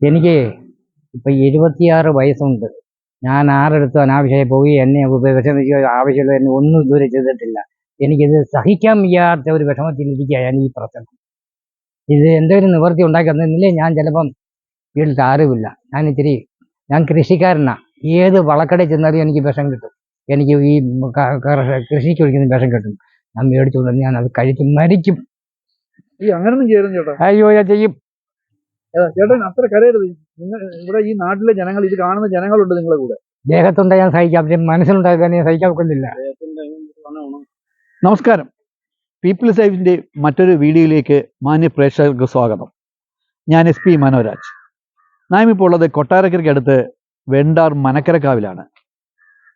എനിക്ക് ഇപ്പം ഇരുപത്തിയാറ് വയസ്സുണ്ട്. ഞാൻ ആരെടുത്തും അനാവശ്യമായി പോയി എന്നെ വിഷമിക്കുക ആവശ്യമുള്ള എന്നെ ഒന്നും ഇതുവരെ ചെയ്തിട്ടില്ല. എനിക്കിത് സഹിക്കാൻ വയ്യാത്ത ഒരു വിഷമത്തിലിരിക്കുക ഞാൻ ഈ പ്രശ്നം. ഇത് എന്തെങ്കിലും നിവൃത്തി ഉണ്ടാക്കി തന്നില്ലേ ഞാൻ ചിലപ്പം വീട്ടിൽ ആരുമില്ല ഞാൻ ഇത്തിരി ഞാൻ കൃഷിക്കാരനാണ് ഏത് വളക്കടയിൽ ചെന്നാലും എനിക്ക് വിഷം കിട്ടും. എനിക്ക് ഈ കൃഷിക്ക് ഒഴിക്കുന്ന വിഷം കിട്ടും. ഞാൻ മേടിച്ചുകൊണ്ട് ഞാൻ അത് കഴിക്കും മരിക്കും. അങ്ങനൊന്നും ചേട്ടാ. അയ്യോ ഞാൻ ചെയ്യും. ചേട്ടൻ അത്ര കരയരുത്. നിങ്ങൾ ഇവിടെ ഈ നാട്ടിലെ ജനങ്ങൾ ഇത് കാണുന്ന ജനങ്ങളുണ്ട് നിങ്ങളെ കൂടെ. ദേഹത്തുണ്ട് ഞാൻ സഹിക്കാം. പക്ഷെ മനസ്സിലുണ്ടാകാൻ ഞാൻ സഹിക്കാൻ ഒക്കുന്നില്ല നമസ്കാരം. പീപ്പിൾസ് ലൈഫിന്റെ മറ്റൊരു വീഡിയോയിലേക്ക് മാന്യ പ്രേക്ഷകർക്ക് സ്വാഗതം. ഞാൻ എസ് പി മനോരാജ്. നാം ഇപ്പോൾ ഉള്ളത് കൊട്ടാരക്കരയ്ക്ക് അടുത്ത് വെണ്ടാർ മനക്കരക്കാവിലാണ്.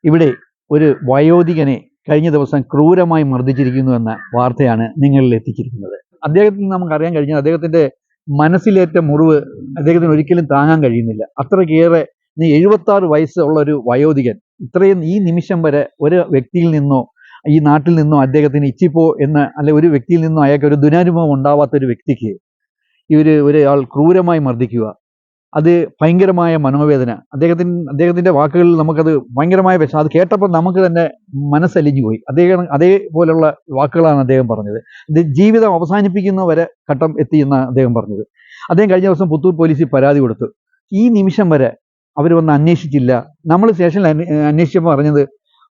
ഇവിടെ ഒരു വയോധികനെ കഴിഞ്ഞ ദിവസം ക്രൂരമായി മർദ്ദിച്ചിരിക്കുന്നു എന്ന വാർത്തയാണ് നിങ്ങളിൽ എത്തിച്ചിരിക്കുന്നത്. അദ്ദേഹത്തിന് നമുക്ക് അറിയാൻ കഴിഞ്ഞത് അദ്ദേഹത്തിന്റെ മനസ്സിലേറ്റ മുറിവ് അദ്ദേഹത്തിന് ഒരിക്കലും താങ്ങാൻ കഴിയുന്നില്ല. അത്രയ്ക്കേറെ നീ എഴുപത്തി ആറ് വയസ്സുള്ള ഒരു വയോധികൻ ഇത്രയും ഈ നിമിഷം വരെ ഒരു വ്യക്തിയിൽ നിന്നോ ഈ നാട്ടിൽ നിന്നോ അദ്ദേഹത്തിന് ഇച്ചിപ്പോ എന്ന അല്ലെ ഒരു വ്യക്തിയിൽ നിന്നോ അയാൾക്ക് ഒരു ദുരനുഭവം ഉണ്ടാവാത്ത ഒരു വ്യക്തിക്ക് ഇവർ ഒരാൾ ക്രൂരമായി മർദ്ദിക്കുക. അത് ഭയങ്കരമായ മനോവേദന. അദ്ദേഹത്തിന് അദ്ദേഹത്തിന്റെ വാക്കുകളിൽ നമുക്കത് ഭയങ്കരമായ വിഷമം അത് കേട്ടപ്പോൾ നമുക്ക് തന്നെ മനസ്സലിഞ്ഞു പോയി. അദ്ദേഹം അതേപോലെയുള്ള വാക്കുകളാണ് അദ്ദേഹം പറഞ്ഞത്. ജീവിതം അവസാനിപ്പിക്കുന്ന വരെ ഘട്ടം എത്തി എന്നാണ് അദ്ദേഹം പറഞ്ഞത്. അദ്ദേഹം കഴിഞ്ഞ ദിവസം പുത്തൂർ പോലീസിൽ പരാതി കൊടുത്തു. ഈ നിമിഷം വരെ അവർ വന്ന് അന്വേഷിച്ചില്ല. നമ്മൾ സ്റ്റേഷനിൽ അന്വേ- അന്വേഷിച്ചപ്പോൾ പറഞ്ഞത്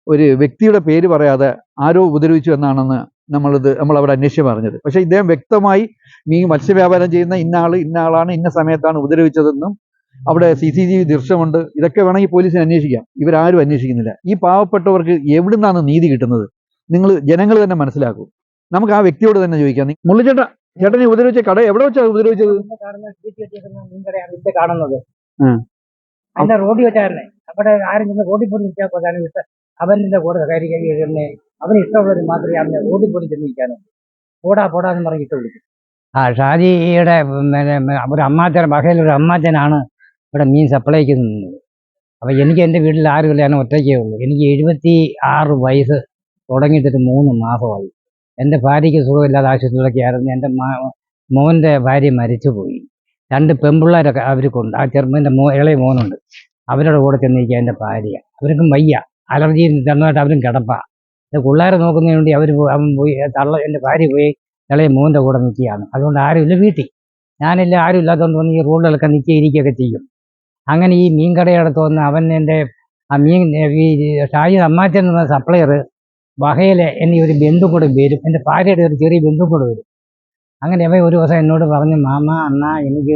ഒരു വ്യക്തിയുടെ പേര് പറയാതെ ആരോ ഉപദ്രവിച്ചു എന്നാണെന്ന് നമ്മളിത് നമ്മൾ അവിടെ അന്വേഷിച്ച് പറഞ്ഞത്. പക്ഷേ ഇദ്ദേഹം വ്യക്തമായി മീൻ മത്സ്യവ്യാപാരം ചെയ്യുന്ന ഇന്ന ആൾ ഇന്ന ആളാണ് ഇന്ന സമയത്താണ് ഉപദ്രവിച്ചതെന്നും അവിടെ സി സി ടി വി ദൃശ്യമുണ്ട്. ഇതൊക്കെ വേണമെങ്കിൽ പോലീസിന് അന്വേഷിക്കാം. ഇവരാരും അന്വേഷിക്കുന്നില്ല. ഈ പാവപ്പെട്ടവർക്ക് എവിടുന്നാണ് നീതി കിട്ടുന്നത്? നിങ്ങൾ ജനങ്ങൾ തന്നെ മനസ്സിലാക്കൂ. നമുക്ക് ആ വ്യക്തിയോട് തന്നെ ചോദിക്കാം. മുള്ളിച്ചേട്ട ചേട്ടനെ ഉപദ്രവിച്ച കട എവിടെ വെച്ചാ ഉപദ്രവിച്ചത്? കാണുന്നത്. റോഡിൽ വെച്ചായിരുന്നേ. അവിടെ ആരും ചെന്ന് റോഡിൽ പോയി നിൽക്കാൻ ഇഷ്ടം കൂടെ കയറി കഴിയുന്നേ അവന് ഇഷ്ടമുള്ളവർ മാത്രമേ അവനെ ഓടി പോലും ചെന്ന് പോടാ പോടാ എന്ന് പറഞ്ഞ് ഇട്ട് വിളിക്കും. ആ ഷാജിയുടെ ഒരു അമ്മാച്ചൻ ബഹയിൽ അമ്മാച്ചനാണ് ഇവിടെ മീൻ സപ്ലൈക്ക് നിന്നത് അപ്പം എനിക്ക് എന്റെ വീട്ടിൽ ആരുമില്ല ഞാൻ ഒറ്റയ്ക്കേ ഉള്ളൂ. എനിക്ക് എഴുപത്തി ആറ് വയസ്സ് തുടങ്ങിയിട്ടൊരു മൂന്ന് മാസമായി. എന്റെ ഭാര്യയ്ക്ക് സുഖമില്ലാതെ ആശുപത്രിയിലൊക്കെ ആയിരുന്നു. എന്റെ മോന്റെ ഭാര്യ മരിച്ചുപോയി. രണ്ട് പെൺപിള്ളേരൊക്കെ അവർക്കുണ്ട് ആ ചെറുപ്പന്റെ മോ ഇളയ മോനുണ്ട്. അവരുടെ കൂടെ ചെന്നിരിക്കുക എന്റെ ഭാര്യ. അവർക്കും വയ്യ. അലർജി തന്നതായിട്ട് അവരും കിടപ്പാ. പിള്ളേരെ നോക്കുന്നതിന് വേണ്ടി അവർ അവൻ പോയി തള്ള എന്റെ ഭാര്യ പോയി ഇളയ മോന്റെ കൂടെ നിൽക്കുകയാണ്. അതുകൊണ്ട് ആരുമില്ല വീട്ടിൽ. ഞാനില്ല ആരും ഇല്ലാത്തതുകൊണ്ട് വന്ന് ഈ റോഡിലൊക്കെ നിൽക്കുക ഇരിക്കുകയൊക്കെ ചെയ്യും. അങ്ങനെ ഈ മീൻ കടയടുത്ത് വന്ന് അവൻ എന്റെ ആ മീൻ ഈ ഷാജി അമ്മാച്ചൻ എന്ന സപ്ലയർ വകയിലെ എന്നെ ഒരു ബന്ധു കൂടെ വരും. എന്റെ ഭാര്യയുടെ ഒരു ചെറിയ ബന്ധു കൂടെ വരും. അങ്ങനെ അവൻ ഒരു ദിവസം എന്നോട് പറഞ്ഞു മാമ അണ്ണ എനിക്ക്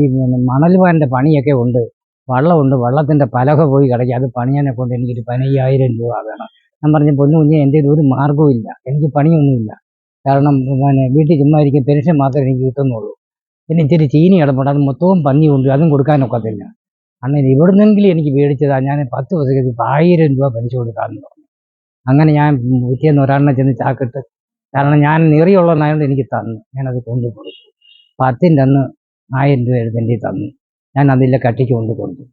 ഈ മണൽ പാന്റെ പണിയൊക്കെ ഉണ്ട്. വള്ളമുണ്ട്. വള്ളത്തിന്റെ പലക പോയി കിടക്കുക അത് പണിയാനെ കൊണ്ട് എനിക്കൊരു പതിനയ്യായിരം രൂപ വേണം. ഞാൻ പറഞ്ഞു പൊന്നു കുഞ്ഞ് എന്റെ ഒരു മാർഗവും ഇല്ല. എനിക്ക് പണിയൊന്നുമില്ല. കാരണം പിന്നെ വീട്ടിൽ ചുമ്മാ ഇരിക്കും പെൻഷൻ മാത്രമേ എനിക്ക് കിട്ടുന്നുള്ളൂ. പിന്നെ ഇച്ചിരി ചീനി കിടപ്പുണ്ട്. അത് മൊത്തവും പന്നി കൊണ്ട് അതും കൊടുക്കാനൊക്കത്തില്ല അങ്ങനെ ഇവിടെ നിന്നെങ്കിലും എനിക്ക് മേടിച്ചതാണ് ഞാൻ പത്ത് ദിവസത്തേക്ക് ആയിരം രൂപ പലിശ കൊടുക്കാമെന്ന് പറഞ്ഞു. അങ്ങനെ ഞാൻ ഉച്ചയെന്ന് ഒരാളിനെ ചെന്ന് ചാക്കിട്ട് കാരണം ഞാൻ നിറയുള്ളതായതുകൊണ്ട് എനിക്ക് തന്നു. ഞാനത് കൊണ്ടുപോയി പത്തിന്റെ അന്ന് ആയിരം രൂപ എഴുതേണ്ടി തന്നു. ഞാൻ അതിലെ കട്ടിക്ക് കൊണ്ട് കൊടുത്തു.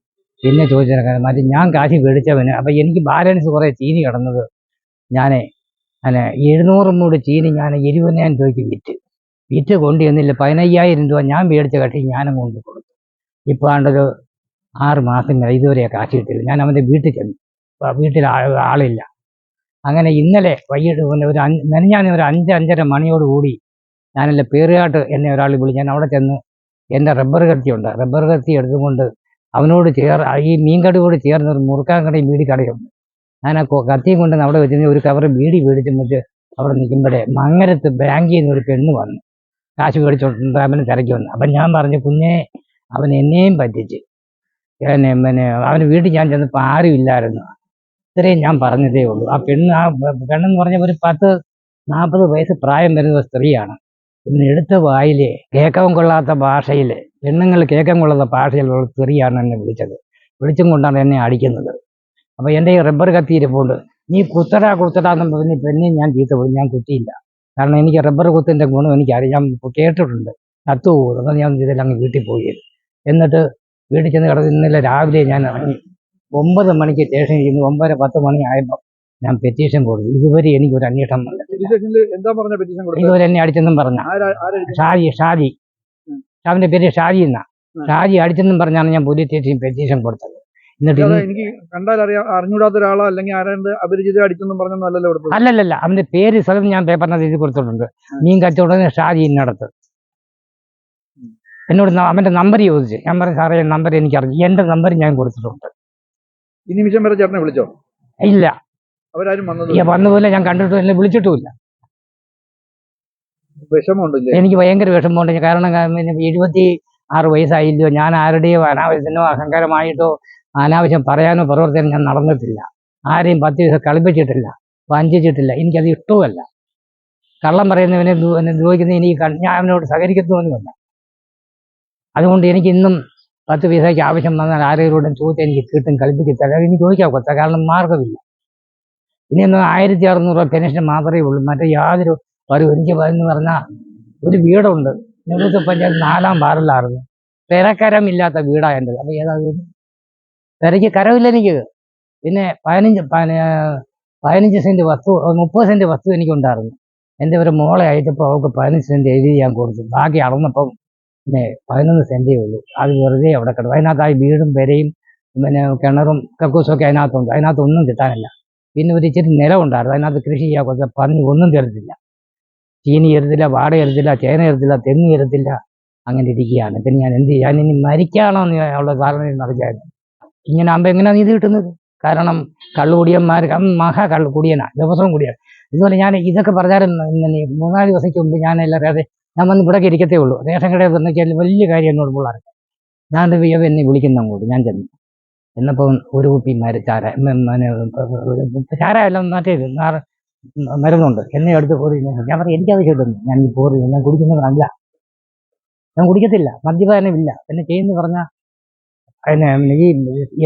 പിന്നെ ചോദിച്ചാൽ മറ്റേ ഞാൻ കാശി മേടിച്ചവന് അപ്പം എനിക്ക് ബാലൻസ് കുറേ ചീനി കിടന്നത്. ഞാൻ അല്ല എഴുന്നൂറ് മൂട് ചീനി ഞാൻ ഇരുപതിനായിരം രൂപയ്ക്ക് വിറ്റ്. വിറ്റ് കൊണ്ട് ചെന്നില്ല. പതിനയ്യായിരം രൂപ ഞാൻ മേടിച്ച കട്ടി ഞാനും കൊണ്ട് കൊടുത്തു. ഇപ്പോൾ ആണ്ടൊരു ആറ് മാസം ഇതുവരെയാണ് ഇതുവരെ കാശ് കിട്ടില്ല ഞാൻ അവന്റെ വീട്ടിൽ ചെന്നു. വീട്ടിൽ ആളില്ല. അങ്ങനെ ഇന്നലെ വൈകിട്ട് ഒരു അഞ്ച് മെനഞ്ഞാന്ന് ഒരു അഞ്ച് അഞ്ചര മണിയോട് കൂടി ഞാനല്ല പേറുകാട്ട് എന്നെ ഒരാൾ വിളിച്ച് ഞാൻ അവിടെ ചെന്ന് എന്റെ റബ്ബർ കത്തിയുണ്ട്. റബ്ബർ കത്തി എടുത്തുകൊണ്ട് അവനോട് ചേർ ഈ മീൻകടയോട് ചേർന്ന് ഒരു മുറുക്കാൻ കടയും ബീഡി കടയുണ്ട്. ഞാൻ ആ കത്തിയും കൊണ്ട് അവിടെ വെച്ച് ഒരു കവർ ബീഡി മേടിച്ചും വെച്ച് അവിടെ നിൽക്കുമ്പോഴേ മങ്ങരത്ത് ബാങ്കിൽ നിന്ന് ഒരു പെണ്ണ് വന്നു. കാശ് മേടിച്ചോണ്ട് അവനെ തിരക്കി വന്നു. അപ്പം ഞാൻ പറഞ്ഞു കുഞ്ഞെ അവൻ എന്നെയും പറ്റിച്ച്. പിന്നെ പിന്നെ അവന് വീട്ടിൽ ഞാൻ ചെന്നപ്പോൾ ആരും ഇല്ലായിരുന്നു. ഇത്രയും ഞാൻ പറഞ്ഞതേ ഉള്ളൂ. ആ പെണ്ണ് ആ പെണ്ണെന്ന് പറഞ്ഞ ഒരു പത്ത് നാൽപ്പത് വയസ്സ് പ്രായം വരുന്ന സ്ത്രീയാണ്. ഇന്ന് എടുത്ത വായിലെ കേൾക്കാൻ കൊള്ളാത്ത ഭാഷയിൽ പെണ്ണുങ്ങൾ കേൾക്കാൻ കൊള്ളാത്ത ഭാഷയിൽ സ്ത്രീയാണ് എന്നെ വിളിച്ചത്. വിളിച്ചും കൊണ്ടാണ് എന്നെ അടിക്കുന്നത്. അപ്പോൾ എന്റെ ഈ റബ്ബർ കത്തിയിരിപ്പുണ്ട് നീ കുത്തടാ കുത്തടാ എന്ന് പറഞ്ഞ് പെണ്ണെ ഞാൻ ചീത്ത പോയി ഞാൻ കുത്തിയില്ല. കാരണം എനിക്ക് റബ്ബർ കുത്തിന്റെ ഗുണം എനിക്കറിയാം. കേട്ടിട്ടുണ്ട്. കത്തു പോകും എന്നാൽ ഞാൻ ചെയ്തില്ല അങ്ങ് വീട്ടിൽ പോയി എന്നിട്ട് വീട്ടിൽ ചെന്ന് കിടന്ന് ഇന്നലെ രാവിലെ ഞാൻ ഇറങ്ങി. ഒമ്പത് മണിക്ക് സ്റ്റേഷനിൽ ഇരുന്ന് ഒമ്പതര പത്ത് മണി ആയപ്പോൾ ഞാൻ പെറ്റീഷൻ കൊടുത്തു. ഇതുവരെ എനിക്കൊരു അന്വേഷണം വന്നിട്ടില്ല ഇതുവരെ എന്നെ അടിച്ചെന്നും പറഞ്ഞ. ഷാജി ഷാജി. ഉം. അവന്റെ പേര് ഷാജി എന്നാ. ഷാജി അടിച്ചെന്നും പറഞ്ഞാണ് ഞാൻ പോലീസ് സ്റ്റേഷനിൽ പെറ്റീഷൻ കൊടുത്തത്. എന്നിട്ട് എനിക്ക് കണ്ടാൽ അറിയാം അറിഞ്ഞൂടാത്ത ഒരാളോ അല്ലെങ്കിൽ ആരാണ്ട് അപരിചിത അടിച്ചെന്നും പറഞ്ഞൊന്നും അല്ലല്ലോ അല്ലല്ല അവന്റെ പേര് സ്ഥലം ഞാൻ പേപ്പറിനകത്ത് എഴുതി കൊടുത്തിട്ടുണ്ട്. മീൻ കച്ചവടം ഷാജി ഇന്നടത്ത് എന്നോട് അവന്റെ നമ്പർ ചോദിച്ചു. ഞാൻ പറഞ്ഞു സാറേ നമ്പർ എനിക്ക് അറിഞ്ഞു എന്റെ നമ്പർ ഞാൻ കൊടുത്തിട്ടുണ്ട്. ഈ നിമിഷം വരെ ചേട്ടനെ വിളിച്ചോ? ഇല്ല. അവരാരും വന്നത് ഈ വന്നതുപോലെ ഞാൻ കണ്ടിട്ടും എന്നെ വിളിച്ചിട്ടുമില്ല വിഷമമുണ്ടല്ലേ? എനിക്ക് ഭയങ്കര വിഷമമുണ്ട്. കാരണം എഴുപത്തി ആറ് വയസ്സായില്ലോ. ഞാൻ ആരുടെയോ അനാവശ്യത്തിനോ അഹങ്കാരമായിട്ടോ അനാവശ്യം പറയാനോ പ്രവർത്തനം ഞാൻ നടന്നിട്ടില്ല. ആരെയും പത്ത് ദിവസം കളിപ്പിച്ചിട്ടില്ല വഞ്ചിച്ചിട്ടില്ല. എനിക്കത് ഇഷ്ടവുമല്ല. കള്ളം പറയുന്നവനെ ദ്രോഹിക്കുന്ന എനിക്ക് ഞാൻ അവനോട് സഹകരിക്കുന്നവനുമല്ല അതുകൊണ്ട് എനിക്ക് ഇന്നും പത്ത് പൈസയ്ക്ക് ആവശ്യം വന്നാൽ ആരെങ്കിലും ചോദിച്ചാൽ എനിക്ക് കിട്ടും കളിപ്പിക്കത്തല്ല എനിക്ക് ചോദിക്കാൻ കൊത്ത കാരണം മാർഗമില്ല ഇനി എന്നാൽ ആയിരത്തി അറുന്നൂറ് രൂപ പെൻഷൻ മാത്രമേ ഉള്ളൂ. മറ്റേ യാതൊരു ഒരു എനിക്ക് എന്ന് പറഞ്ഞാൽ ഒരു വീടുണ്ട്. നെല്ലൂത്ത് പഞ്ചായത്ത് നാലാം വാർഡിലായിരുന്നു. പെരക്കരമില്ലാത്ത വീടാണ് എന്റെ അപ്പോൾ ഏതാ വീട്? പെരയ്ക്ക് കരമില്ല എനിക്ക്. പിന്നെ പതിനഞ്ച് പതിന- പതിനഞ്ച് സെന്റ് വസ്തു മുപ്പത് സെന്റ് വസ്തു എനിക്കുണ്ടായിരുന്നു. എന്റെ ഒരു മോളെ അയച്ചപ്പോൾ അവൾക്ക് പതിനഞ്ച് സെന്റ് എഴുതി ഞാൻ കൊടുത്തു. ബാക്കി അളന്നപ്പം പിന്നെ പതിനൊന്ന് സെന്റേ ഉള്ളൂ. അത് വെറുതെ അവിടെ കിടക്കും അതിനകത്തായി വീടും പെരയും പിന്നെ കിണറും കക്കൂസും ഒക്കെ അതിനകത്തുണ്ട്. അതിനകത്തൊന്നും കിട്ടാനില്ല. പിന്നെ ഒരു ഇച്ചിരി നിലമുണ്ടായിരുന്നു അതിനകത്ത് കൃഷി ചെയ്യാൻ കുറച്ച് പന്നി ഒന്നും തരത്തില്ല. ചീനി എരുതില്ല വാട എരുതില്ല ചേന എരുതില്ല തെങ്ങ് എരുത്തില്ല അങ്ങനെ ഇരിക്കുകയാണ്. പിന്നെ ഞാൻ എന്ത് ചെയ്യാൻ ഇനി മരിക്കാണോ ഉള്ള ധാരണയിൽ നടക്കായിരുന്നു ഇങ്ങനെ ആകുമ്പോൾ എങ്ങനെയാണ് നീതി കിട്ടുന്നത്? കാരണം കള്ളുകുടിയന്മാർ മഹാ കള്ളുകുടിയനാ ദിവസവും കുടിയാണ്. ഇതുപോലെ ഞാൻ ഇതൊക്കെ പറഞ്ഞാലും മൂന്നാൽ ദിവസത്തേക്ക് മുമ്പ് ഞാൻ എല്ലാവരും ഞാൻ വന്ന് ഇവിടെ ഇരിക്കത്തേ ഉള്ളൂ. റേഷൻ കടയിൽ വന്നു വലിയ കാര്യം എന്നോട് പിള്ളേർക്ക് ഞാൻ എന്നെ വിളിക്കുന്ന അങ്ങോട്ട്. ഞാൻ ചെന്നു. എന്നപ്പോൾ ഒരു കുപ്പി മര ചാര മ- മനെ ചാരയല്ല മറ്റേത് നാറ് മരുന്നുണ്ട്. എന്നെ എടുത്ത് പോറി ഞാൻ പറയും എനിക്കത് കിട്ടുന്നു ഞാൻ പോറി ഞാൻ കുടിക്കുന്നവരല്ല ഞാൻ കുടിക്കത്തില്ല. മദ്യപാനമില്ല. എന്നെ ചെയ്യുന്നു പറഞ്ഞാൽ അതിനെ ഈ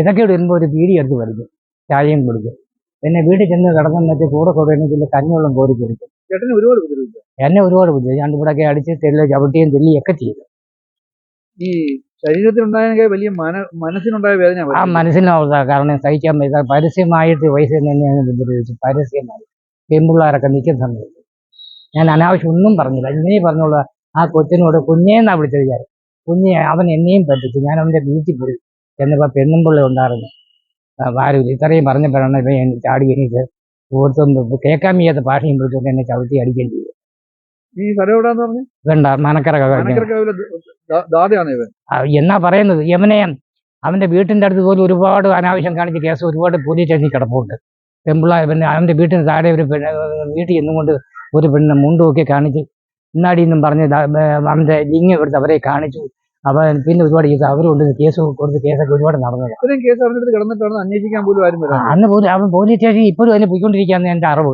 ഇതൊക്കെ വരുമ്പോൾ ഒരു പീടി എടുത്ത് പഠിക്കും ചായയും കുടിക്കും. പിന്നെ വീട്ടിൽ ചെന്ന് കിടന്നു വെച്ച് കൂടെ കൂടെ കൊടുക്കണമെങ്കിൽ കഞ്ഞിവെള്ളം കോരി കുടിക്കും. ചേട്ടനെ ഒരുപാട് ബുദ്ധിമുട്ട് എന്നെ ഒരുപാട് ബുദ്ധിമുട്ട് ഞാൻ ഇവിടെയൊക്കെ അടിച്ച് തെല്ല് ചവിട്ടിയും തെല്ലിയൊക്കെ ചെയ്തു ഈ ശരീരത്തിനുണ്ടായ വലിയ മന മനസ്സിനുണ്ടായ വേദന ആ മനസ്സിനുള്ള കാരണം സഹിക്കാൻ പറ്റാ പരസ്യമായിട്ട് പൈസ തന്നെയാണ് ഉപദ്രവിച്ചു പരസ്യമായി. പെൺപിള്ളേരൊക്കെ നിൽക്കുന്ന സമയത്ത്. ഞാൻ അനാവശ്യം ഒന്നും പറഞ്ഞില്ല. ഇന്നേ പറഞ്ഞോളൂ ആ കൊച്ചിനോട് കുഞ്ഞേന്നാ വിളിച്ചത്? ഞാൻ കുഞ്ഞെ അവൻ എന്നെയും പറ്റിച്ചു. ഞാൻ അവന്റെ വീട്ടിൽ പോയി എന്നപ്പോൾ പെണ്ണുമ്പിള്ള ഉണ്ടായിരുന്നു. ആരും ഇത്രയും പറഞ്ഞപ്പോഴാണ് ഇപ്പം ചാടി എനിക്ക് ഓർത്തും കേൾക്കാൻ വയ്യാത്ത ഭാഷയും വിളിച്ചുകൊണ്ട് എന്നെ ചവിട്ടി ചെയ്തു ഈ സ്ഥലം എവിടാന്ന് പറഞ്ഞു? വേണ്ട മനക്കര കഴിഞ്ഞു മനക്കരക്കാവിലെ ദാതയാണ് ഇവൻ. എന്നാ പറയുന്നത്? യവനെ അവന്റെ വീട്ടിന്റെ അടുത്ത് പോലും ഒരുപാട് അനാവശ്യം കാണിച്ച കേസ് ഒരുപാട് പോലീസ് സ്റ്റേഷനിൽ കിടപ്പുണ്ട്. പെമ്പിള്ള പിന്നെ അവന്റെ വീട്ടിന് താഴെ ഒരു പെണ്ണ് വീട്ടിൽ നിന്നും കൊണ്ട് ഒരു പെണ്ണ് മുണ്ടുമൊക്കെ കാണിച്ച് ഇന്നാടി എന്നും പറഞ്ഞ് അവന്റെ ലിംഗ് എടുത്ത് അവരെ കാണിച്ചു. അവൻ പിന്നെ ഒരുപാട് കേസ് അവരുണ്ട്. കേസ് കൊടുത്ത് കേസൊക്കെ ഒരുപാട് നടന്നത്. കേസ് അവരുടെ കിടന്നിട്ടാണ് അന്വേഷിക്കാൻ പോലും ആരും അന്ന് പോലും അവൻ പോലീസ് സ്റ്റേഷനിൽ ഇപ്പോഴും അതിന് പോയിക്കൊണ്ടിരിക്കുകയാണ് എന്റെ അറിവ്.